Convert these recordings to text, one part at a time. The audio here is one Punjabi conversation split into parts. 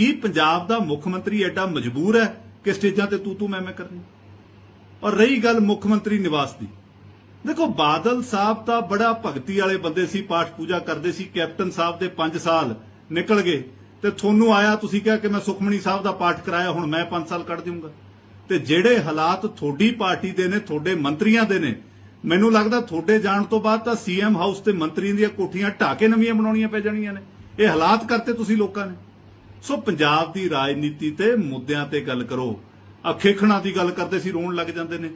ਕੀ ਪੰਜਾਬ ਦਾ ਮੁੱਖ ਮੰਤਰੀ ਐਡਾ ਮਜਬੂਰ ਹੈ? ਕਿ ਸਟੇਜਾਂ ਤੇ ਤੂ ਤੂ ਮੈਂ ਮੈਂ ਕਰਨੀ? ਔਰ ਰਹੀ ਗੱਲ ਮੁੱਖ ਮੰਤਰੀ ਨਿਵਾਸ ਦੀ। ਦੇਖੋ, ਬਾਦਲ ਸਾਹਿਬ ਤਾਂ ਬੜਾ ਭਗਤੀ ਵਾਲੇ ਬੰਦੇ ਸੀ, ਪਾਠ ਪੂਜਾ ਕਰਦੇ ਸੀ, ਕੈਪਟਨ ਸਾਹਿਬ ਦੇ 5 ਸਾਲ ਨਿਕਲ ਗਏ ਤੇ ਤੁਹਾਨੂੰ ਆਇਆ, ਤੁਸੀਂ ਕਿਹਾ ਕਿ ਮੈਂ ਸੁਖਮਣੀ ਸਾਹਿਬ ਦਾ ਪਾਠ ਕਰਾਇਆ, ਹੁਣ ਮੈਂ 5 ਸਾਲ ਕੱਢ ਦਿਉਂਗਾ ਤੇ ਜਿਹੜੇ ਹਾਲਾਤ ਤੁਹਾਡੀ ਪਾਰਟੀ ਦੇ ਨੇ, ਤੁਹਾਡੇ ਮੰਤਰੀਆਂ ਦੇ ਨੇ, ਮੈਨੂੰ ਲੱਗਦਾ ਤੁਹਾਡੇ ਜਾਣ ਤੋਂ ਬਾਅਦ ਤਾਂ ਸੀਐਮ ਹਾਊਸ ਤੇ ਮੰਤਰੀਆਂ ਦੀਆਂ ਕੋਠੀਆਂ ਢਾਹ ਕੇ ਨਵੀਆਂ ਬਣਾਉਣੀਆਂ ਪੈ ਜਾਣੀਆਂ ਨੇ। ਇਹ ਹਾਲਾਤ ਕਰਤੇ ਤੁਸੀਂ ਲੋਕਾਂ ਨੇ। ਸੋ ਪੰਜਾਬ ਦੀ ਰਾਜਨੀਤੀ ਤੇ ਮੁੱਦਿਆਂ ਤੇ ਗੱਲ ਕਰੋ। ਅਖੇਖਣਾ ਦੀ ਗੱਲ ਕਰਦੇ ਸੀ, ਰੋਣ ਲੱਗ ਜਾਂਦੇ ਨੇ।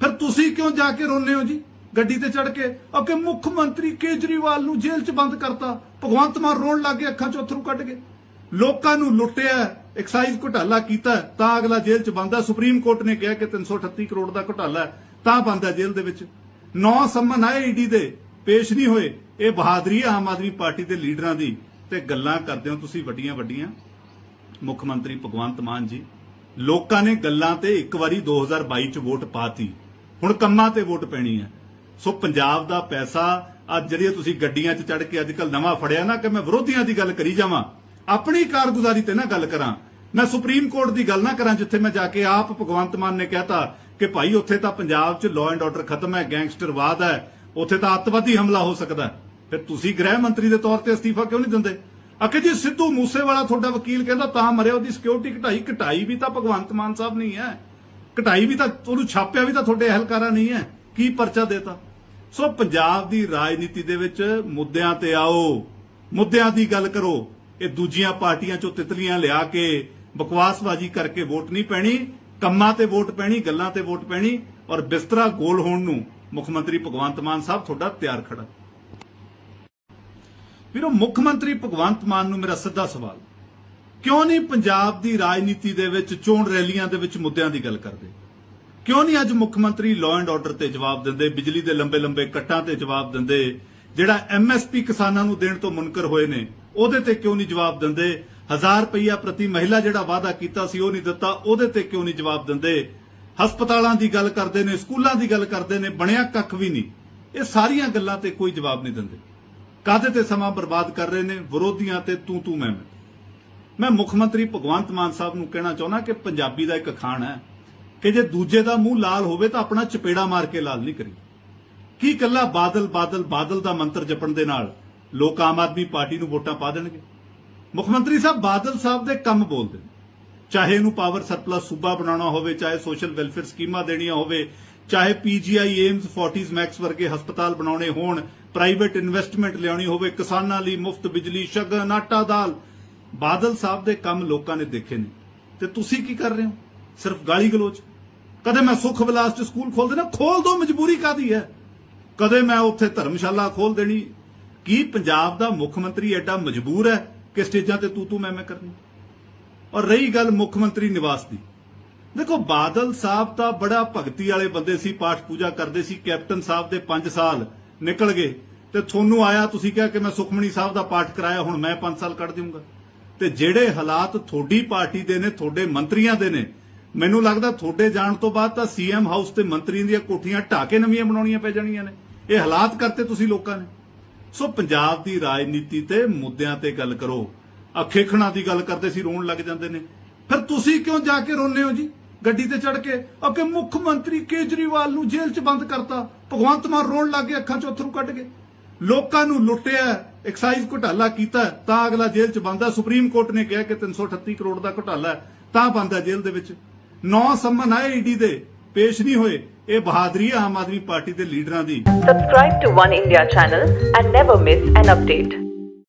ਫਿਰ ਤੁਸੀਂ ਕਿਉਂ ਜਾ ਕੇ ਰੋਨੇ ਹੋ ਜੀ? ਗੱਡੀ ਤੇ ਚੜ ਕੇ। ਕਿ ਮੁੱਖ ਮੰਤਰੀ ਕੇਜਰੀਵਾਲ ਨੂੰ ਜੇਲ੍ਹ 'ਚ ਬੰਦ ਕਰਤਾ। ਭਗਵੰਤ ਮਾਨ ਰੋਣ ਲੱਗ ਗਏ, ਅੱਖਾਂ 'ਚ ਅਥਰੂ ਕੱਢ ਕੇ ਲੋਕਾਂ ਨੂੰ ਲੁੱਟਿਆ ਐਕਸਾਈਜ਼ ਘੁਟਾਲਾ ਕੀਤਾ, ਤਾਂ ਅਗਲਾ ਜੇਲ੍ਹ 'ਚ ਬੰਦ ਹੈ ਸੁਪਰੀਮ ਕੋਰਟ ਨੇ ਕਿਹਾ ਕਿ 338 ਕਰੋੜ ਦਾ ਘੁਟਾਲਾ ਤਾਂ ਬੰਦ ਹੈ ਜੇਲ੍ਹ ਦੇ ਵਿੱਚ। ਨੌ ਸੰਮਨ ਆਏ ਈਡੀ ਦੇ, ਪੇਸ਼ ਨਹੀਂ ਹੋਏ। ਇਹ ਬਹਾਦਰੀ ਹੈ ਆਮ ਆਦਮੀ ਪਾਰਟੀ ਦੇ ਲੀਡਰਾਂ ਦੀ। ਤੇ ਗੱਲਾਂ ਕਰਦੇ ਹੋ ਤੁਸੀਂ ਵੱਡੀਆਂ ਵੱਡੀਆਂ ਮੁੱਖ ਮੰਤਰੀ ਭਗਵੰਤ ਮਾਨ ਜੀ, ਲੋਕਾਂ ਨੇ ਗੱਲਾਂ ਤੇ ਇੱਕ ਵਾਰੀ 2022 ਚ ਵੋਟ ਪਾਤੀ। ਹੁਣ ਕੰਮਾਂ ਤੇ ਵੋਟ ਪੈਣੀ ਹੈ। ਸੋ ਪੰਜਾਬ ਦਾ ਪੈਸਾ ਅੱਜ ਜਿਹੜੀ ਤੁਸੀਂ ਗੱਡੀਆਂ 'ਚ ਚੜ ਕੇ ਅੱਜਕੱਲ ਨਵਾਂ ਫੜਿਆ ਨਾ, ਕਿ ਮੈਂ ਵਿਰੋਧੀਆਂ ਦੀ ਗੱਲ ਕਰੀ ਜਾਵਾਂ, ਆਪਣੀ ਕਾਰਗੁਜ਼ਾਰੀ ਤੇ ਨਾ ਗੱਲ ਕਰਾਂ। ਮੈਂ ਸੁਪਰੀਮ ਕੋਰਟ ਦੀ ਗੱਲ ਨਾ ਕਰਾਂ, ਜਿੱਥੇ ਮੈਂ ਜਾ ਕੇ ਆਪ ਭਗਵੰਤ ਮਾਨ ਨੇ ਕਹਿਤਾ ਕਿ ਭਾਈ ਉੱਥੇ ਤਾਂ ਪੰਜਾਬ 'ਚ ਲਾਅ ਐਂਡ ਆਰਡਰ ਖਤਮ ਹੈ ਗੈਂਗਸਟਰਵਾਦ ਹੈ, ਉੱਥੇ ਤਾਂ ਅੱਤਵਾਦੀ ਹਮਲਾ ਹੋ ਸਕਦਾ ਫਿਰ ਤੁਸੀਂ ਗ੍ਰਹਿ ਮੰਤਰੀ ਦੇ ਤੌਰ ਤੇ ਅਸਤੀਫਾ ਕਿਉਂ ਨਹੀਂ ਦਿੰਦੇ? ਅਕੇ ਜੀ, ਸਿੱਧੂ ਮੂਸੇਵਾਲਾ ਤੁਹਾਡਾ ਵਕੀਲ ਕਹਿੰਦਾ, ਤਾਂ ਮਰਿਆ ਉਹਦੀ ਸਿਕਿਉਰਿਟੀ ਘਟਾਈ ਘਟਾਈ ਵੀ ਤਾਂ ਭਗਵੰਤ ਮਾਨ ਸਾਹਿਬ ਨਹੀਂ ਹੈ ਘਟਾਈ ਵੀ ਤਾਂ, ਉਹਨੂੰ ਛਾਪਿਆ ਵੀ ਤਾਂ ਤੁਹਾਡੇ ਅਹਿਲਕਾਰਾਂ ਨਹੀਂ ਹੈ। ਕੀ ਪਰਚਾ ਦੇਤਾ? ਸੋ ਪੰਜਾਬ ਦੀ ਰਾਜਨੀਤੀ ਦੇ ਵਿੱਚ ਮੁੱਦਿਆਂ ਤੇ ਆਓ, ਮੁੱਦਿਆਂ ਦੀ ਗੱਲ ਕਰੋ। ਇਹ ਦੂਜੀਆਂ ਪਾਰਟੀਆਂ ਚੋਂ ਤਿਤਲੀਆਂ ਲਿਆ ਕੇ ਬਕਵਾਸਬਾਜ਼ੀ ਕਰਕੇ ਵੋਟ ਨਹੀਂ ਪੈਣੀ, ਕੰਮਾਂ ਤੇ ਵੋਟ ਪੈਣੀ, ਗੱਲਾਂ ਤੇ ਵੋਟ ਪੈਣੀ ਔਰ ਬਿਸਤਰਾ ਗੋਲ ਹੋਣ ਨੂੰ ਮੁੱਖ ਮੰਤਰੀ ਭਗਵੰਤ ਮਾਨ ਸਾਹਿਬ ਤੁਹਾਡਾ ਤਿਆਰ ਖੜਾ। ਵੀਰੋ, ਮੁੱਖ ਮੰਤਰੀ ਭਗਵੰਤ ਮਾਨ ਨੂੰ ਮੇਰਾ ਸਿੱਧਾ ਸਵਾਲ। ਕਿਉਂ ਨਹੀਂ ਪੰਜਾਬ ਦੀ ਰਾਜਨੀਤੀ ਦੇ ਵਿੱਚ ਚੋਣ ਰੈਲੀਆਂ ਦੇ ਵਿੱਚ ਮੁੱਦਿਆਂ ਦੀ ਗੱਲ ਕਰਦੇ? ਕਿਉਂ ਨਹੀਂ ਅੱਜ ਮੁੱਖ ਮੰਤਰੀ ਲਾਅ ਐਂਡ ਆਰਡਰ ਤੇ ਜਵਾਬ ਦਿੰਦੇ, ਬਿਜਲੀ ਦੇ ਲੰਬੇ ਲੰਬੇ ਕੱਟਾਂ ਤੇ ਜਵਾਬ ਦਿੰਦੇ, ਜਿਹੜਾ ਐਮਐਸਪੀ ਕਿਸਾਨਾਂ ਨੂੰ ਦੇਣ ਤੋਂ ਮੁਨਕਰ ਹੋਏ ਨੇ, ਉਹਦੇ ਤੇ ਕਿਉਂ ਨਹੀਂ ਜਵਾਬ ਦਿੰਦੇ? 1000 ਰੁਪਈਆ ਪ੍ਰਤੀ ਮਹਿਲਾ ਜਿਹੜਾ ਵਾਅਦਾ ਕੀਤਾ ਸੀ, ਉਹ ਨਹੀਂ ਦਿੱਤਾ, ਉਹਦੇ ਤੇ ਕਿਉਂ ਨਹੀਂ ਜਵਾਬ ਦਿੰਦੇ? ਹਸਪਤਾਲਾਂ ਦੀ ਗੱਲ ਕਰਦੇ ਨੇ, ਸਕੂਲਾਂ ਦੀ ਗੱਲ ਕਰਦੇ ਨੇ, ਬਣਿਆ ਕੱਖ ਵੀ ਨਹੀਂ। ਇਹ ਸਾਰੀਆਂ ਗੱਲਾਂ ਤੇ ਕੋਈ ਜਵਾਬ ਨਹੀਂ ਦਿੰਦੇ। ਕਾਹਦੇ ਤੇ ਸਮਾਂ ਬਰਬਾਦ ਕਰ ਰਹੇ ਨੇ? ਵਿਰੋਧੀਆਂ ਤੇ ਤੂੰ ਤੂੰ ਮੈਂ ਮੈਂ। ਮੈਂ ਮੁੱਖ ਮੰਤਰੀ ਭਗਵੰਤ ਮਾਨ ਸਾਹਿਬ ਨੂੰ ਕਹਿਣਾ ਚਾਹੁੰਦਾ ਕਿ ਪੰਜਾਬੀ ਦਾ ਇੱਕ ਖਾਣ ਹੈ ਕਿ ਜੇ ਦੂਜੇ ਦਾ ਮੂੰਹ ਲਾਲ ਹੋਵੇ ਤਾਂ ਆਪਣਾ ਚਪੇੜਾ ਮਾਰ ਕੇ ਲਾਲ ਨਹੀਂ ਕਰੀ ਕੀ ਕੱਲਾ ਬਾਦਲ ਬਾਦਲ ਬਾਦਲ ਦਾ ਮੰਤਰ ਜਪਣ ਦੇ ਨਾਲ ਲੋਕ ਆਮ ਆਦਮੀ ਪਾਰਟੀ ਨੂੰ ਵੋਟਾਂ ਪਾ ਦੇਣਗੇ? ਮੁੱਖ ਮੰਤਰੀ ਸਾਹਿਬ, ਬਾਦਲ ਸਾਹਿਬ ਦੇ ਕੰਮ ਬੋਲਦੇ ਨੇ। ਚਾਹੇ ਇਹਨੂੰ ਪਾਵਰ ਸਰਪਲਸ ਸੂਬਾ ਬਣਾਉਣਾ ਹੋਵੇ, ਚਾਹੇ ਸੋਸ਼ਲ ਵੈਲਫੇਅਰ ਸਕੀਮਾਂ ਦੇਣੀਆਂ ਹੋਵੇ ਚਾਹੇ ਪੀਜੀਆਈ ਏਮਸ ਫੋਰਟਿਸ ਮੈਕਸ ਵਰਗੇ ਹਸਪਤਾਲ ਬਣਾਉਣੇ ਹੋਣ ਪ੍ਰਾਈਵੇਟ ਇਨਵੈਸਟਮੈਂਟ ਲਿਆਉਣੀ ਹੋਵੇ, ਕਿਸਾਨਾਂ ਲਈ ਮੁਫਤ ਬਿਜਲੀ, ਸ਼ਗਨ, ਆਟਾ, ਦਾਲ। ਬਾਦਲ ਸਾਹਿਬ ਦੇ ਕੰਮ ਲੋਕਾਂ ਨੇ ਦੇਖੇ ਨੇ। ਤੇ ਤੁਸੀਂ ਕੀ ਕਰ ਰਹੇ ਹੋ? ਸਿਰਫ ਗਾਲੀ ਗਲੋਚ। ਕਦੇ ਮੈਂ ਸੁਖ ਵਿਲਾਸ ਚ ਸਕੂਲ ਖੋਲ ਦੇਣਾ? ਖੋਲ ਦੋ, ਮਜਬੂਰੀ ਕਾਦੀ ਹੈ? ਕਦੇ ਮੈਂ ਉੱਥੇ ਧਰਮਸ਼ਾਲਾ ਖੋਲ ਦੇਣੀ? ਕੀ ਪੰਜਾਬ ਦਾ ਮੁੱਖ ਮੰਤਰੀ ਐਡਾ ਮਜਬੂਰ ਹੈ? ਕਿ ਸਟੇਜਾਂ ਤੇ ਤੂ ਤੂ ਮੈਂ ਮੈਂ ਕਰਨੀ? ਔਰ ਰਹੀ ਗੱਲ ਮੁੱਖ ਮੰਤਰੀ ਨਿਵਾਸ ਦੀ। ਦੇਖੋ, ਬਾਦਲ ਸਾਹਿਬ ਤਾਂ ਬੜਾ ਭਗਤੀ ਵਾਲੇ ਬੰਦੇ ਸੀ, ਪਾਠ ਪੂਜਾ ਕਰਦੇ ਸੀ, ਕੈਪਟਨ ਸਾਹਿਬ ਦੇ 5 ਸਾਲ ਨਿਕਲ ਗਏ ਤੇ ਤੁਹਾਨੂੰ ਆਇਆ, ਤੁਸੀਂ ਕਿਹਾ ਕਿ ਮੈਂ ਸੁਖਮਣੀ ਸਾਹਿਬ ਦਾ ਪਾਠ ਕਰਾਇਆ, ਹੁਣ ਮੈਂ 5 ਸਾਲ ਕੱਢ ਦਿਉਂਗਾ ਤੇ ਜਿਹੜੇ ਹਾਲਾਤ ਤੁਹਾਡੀ ਪਾਰਟੀ ਦੇ ਨੇ, ਤੁਹਾਡੇ ਮੰਤਰੀਆਂ ਦੇ ਨੇ, ਮੈਨੂੰ ਲੱਗਦਾ ਤੁਹਾਡੇ ਜਾਣ ਤੋਂ ਬਾਅਦ ਤਾਂ ਸੀਐਮ ਹਾਊਸ ਤੇ ਮੰਤਰੀਆਂ ਦੀਆਂ ਕੋਠੀਆਂ ਢਾਹ ਕੇ ਨਵੀਆਂ ਬਣਾਉਣੀਆਂ ਪੈ ਜਾਣੀਆਂ ਨੇ। ਇਹ ਹਾਲਾਤ ਕਰਤੇ ਤੁਸੀਂ ਲੋਕਾਂ ਨੇ। ਸੋ ਪੰਜਾਬ ਦੀ ਰਾਜਨੀਤੀ ਤੇ ਮੁੱਦਿਆਂ ਤੇ ਗੱਲ ਕਰੋ ਅਖੇਖਣਾ ਦੀ ਗੱਲ ਕਰਦੇ ਸੀ, ਰੋਣ ਲੱਗ ਜਾਂਦੇ ਨੇ। ਫਿਰ ਤੁਸੀਂ ਕਿਉਂ ਜਾ ਕੇ ਰੋਨੇ ਹੋ ਜੀ? ਗੱਡੀ ਤੇ ਚੜ ਕੇ ਕਿ ਮੁੱਖ ਮੰਤਰੀ ਕੇਜਰੀਵਾਲ ਨੂੰ ਜੇਲ੍ਹ 'ਚ ਬੰਦ ਕਰਤਾ। ਭਗਵੰਤ ਮਾਨ ਰੋਣ ਲੱਗ ਗਏ, ਅੱਖਾਂ 'ਚ ਅਥਰੂ ਕੱਢ ਕੇ। ਲੋਕਾਂ ਨੂੰ ਲੁੱਟਿਆ ਐਕਸਾਈਜ਼ ਘੁਟਾਲਾ ਕੀਤਾ, ਤਾਂ ਅਗਲਾ ਜੇਲ੍ਹ 'ਚ ਬੰਦ, ਸੁਪਰੀਮ ਕੋਰਟ ਨੇ ਕਿਹਾ ਕਿ 338 ਕਰੋੜ ਦਾ ਘੁਟਾਲਾ ਤਾਂ ਬੰਦ ਹੈ ਜੇਲ੍ਹ ਦੇ ਵਿੱਚ। ਨੌ ਸੰਮਨ ਆਏ ਈਡੀ ਦੇ, ਪੇਸ਼ ਨਹੀਂ ਹੋਏ, ਇਹ ਬਹਾਦਰੀ ਆਮ ਆਦਮੀ ਪਾਰਟੀ ਦੇ ਲੀਡਰਾਂ ਦੀ। Subscribe to One India channel and never miss an update.